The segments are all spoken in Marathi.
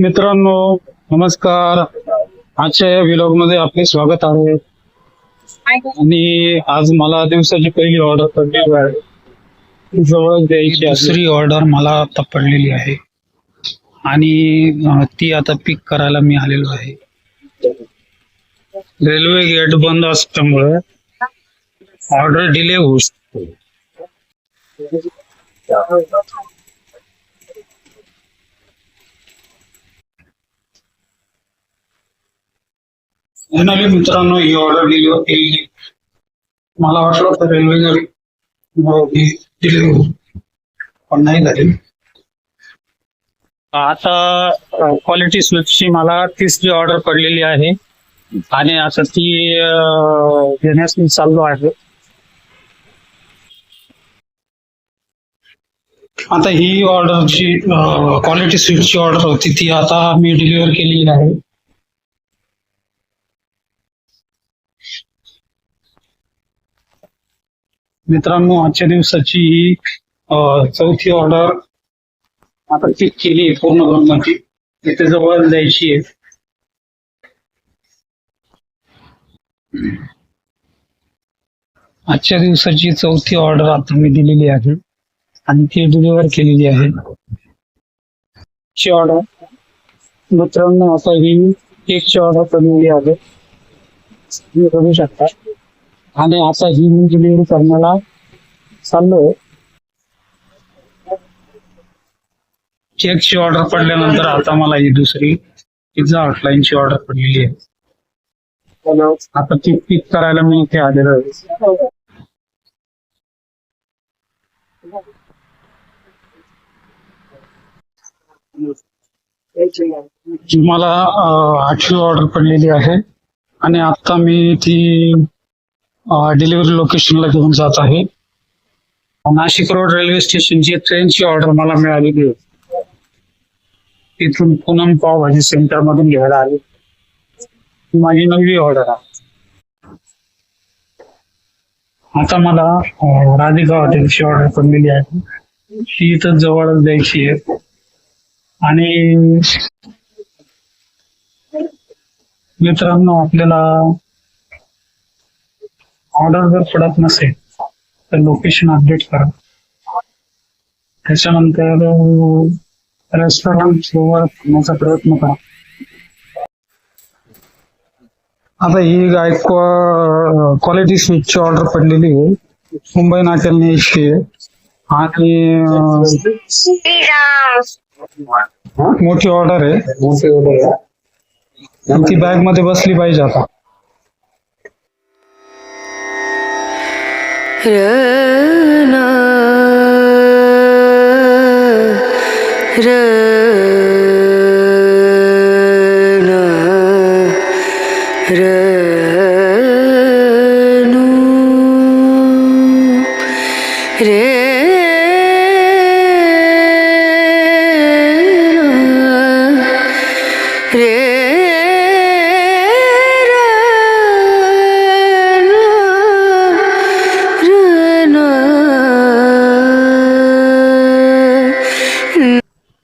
मित्रांनो नमस्कार. आजच्या या व्लॉगमध्ये आपले स्वागत आहे. आणि आज मला दिवसाची पहिली ऑर्डर पडलेली आहे. जवळ द्यायची दुसरी ऑर्डर मला आता पडलेली आहे. आणि ती आता पिक करायला मी आलेलो आहे. रेल्वे गेट बंद असल्यामुळे ऑर्डर डिले होऊ शकतो. फायनली मित्रांनो ही ऑर्डर डिलिव्हर केली मला वाटलं होतं रेल्वे होऊ. पण नाही झाली. आता क्वालिटी स्विचची मला तिसरी ऑर्डर पडलेली आहे आणि आता ती घेण्यास मी चाललो आहे. आता ही ऑर्डरची क्वालिटी स्वीटची ऑर्डर होती ती आता मी डिलिव्हर केलेली आहे. मित्रांनो आजच्या दिवसाची ही चौथी ऑर्डर आता पिक केली आहे पूर्ण ब्रह्माची इथे जवळ द्यायची आहे. आजच्या दिवसाची चौथी ऑर्डर आता मी दिलेली आहे. आणि ती डिलिव्हर केलेली आहे. ची ऑर्डर मित्रांनो आता ही एकची ऑर्डर बनवली आहे. तुम्ही बघू शकता. आणि आता ही मी डिलिव्हरी करण्याला चाललोय. चेकची ऑर्डर पडल्यानंतर आता मला ही दुसरी पिझ्झा हॉटलाईनची ऑर्डर पडलेली आहे. आता ती पिक करायला मी इथे आलेलो आहे. जी मला आठवी ऑर्डर पडलेली आहे. आणि आता मी ती डिलिव्हरी लोकेशनला घेऊन जात आहे. नाशिक रोड रेल्वे स्टेशनची ट्रेनची ऑर्डर मला मिळालेली आहे. तिथून पूनम पावभाजी सेंटर मधून घ्यायला आली. ही माझी नववी ऑर्डर आहे. आता मला राधिका हॉटेलची ऑर्डर पडलेली आहे. ती इथं जवळच द्यायची आहे. आणि मित्रांनो आपल्याला ऑर्डर जर पडत नसेल तर लोकेशन अपडेट करा. त्याच्यानंतर रेस्टॉरंट जवळ थांबण्याचा प्रयत्न करा. आता ही गाय क्वालिटी स्वीटची ऑर्डर पडलेली आहे. मुंबई नाट्याला न्यायची आणि मोठी ऑर्डर आहे मोठी ऑर्डर आहे. आणि ती बॅगमध्ये बसली पाहिजे आता. রনা রনা রনু রে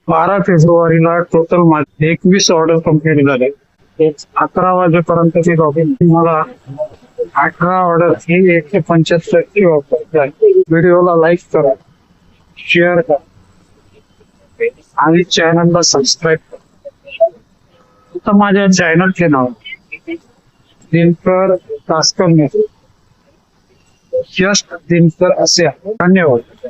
बारा फेब्रुवारीला टोटल माझे एकवीस ऑर्डर कंप्लीट झाले. अकरा वाजेपर्यंत ती लॉगिन मला अठरा ऑर्डर ही एकशे पंच्याहत्तर वापर व्हिडिओला लाईक करा शेअर करा आणि चॅनलला सबस्क्राईब करा. आता माझ्या चॅनलचे नाव. दिनकर तास्कर जस्ट दिनकर असे आहे. धन्यवाद.